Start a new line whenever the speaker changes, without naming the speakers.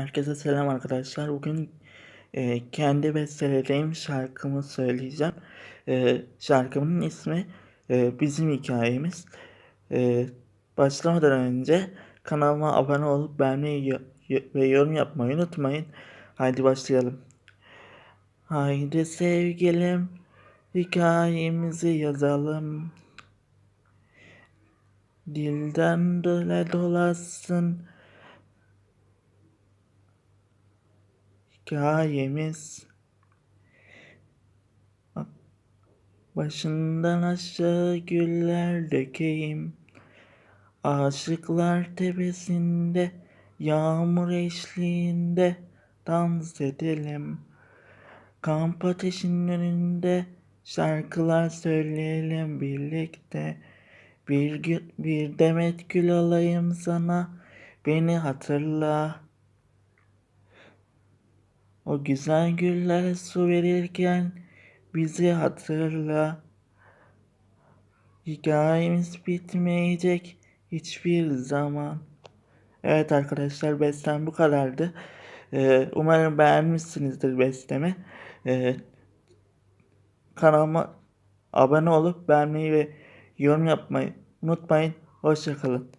Herkese selam arkadaşlar. Bugün e, kendi bestelediğim şarkımı söyleyeceğim. E, şarkımın ismi e, Bizim Hikayemiz. E, başlamadan önce kanalıma abone olup beğenmeyi ve yorum yapmayı unutmayın. Haydi başlayalım. Haydi sevgilim hikayemizi yazalım. Dilden dile dolasın hikayemiz. Başından aşağı güller dökeyim. Aşıklar tepesinde, yağmur eşliğinde dans edelim. Kamp ateşinin önünde şarkılar söyleyelim birlikte. Bir, bir demet gül alayım sana, beni hatırla. O güzel güller su verirken bizi hatırla. Hikayemiz bitmeyecek hiçbir zaman. Evet arkadaşlar bestem bu kadardı. Ee, umarım beğenmişsinizdir bestemi. Ee, kanalıma abone olup beğenmeyi ve yorum yapmayı unutmayın. Hoşçakalın.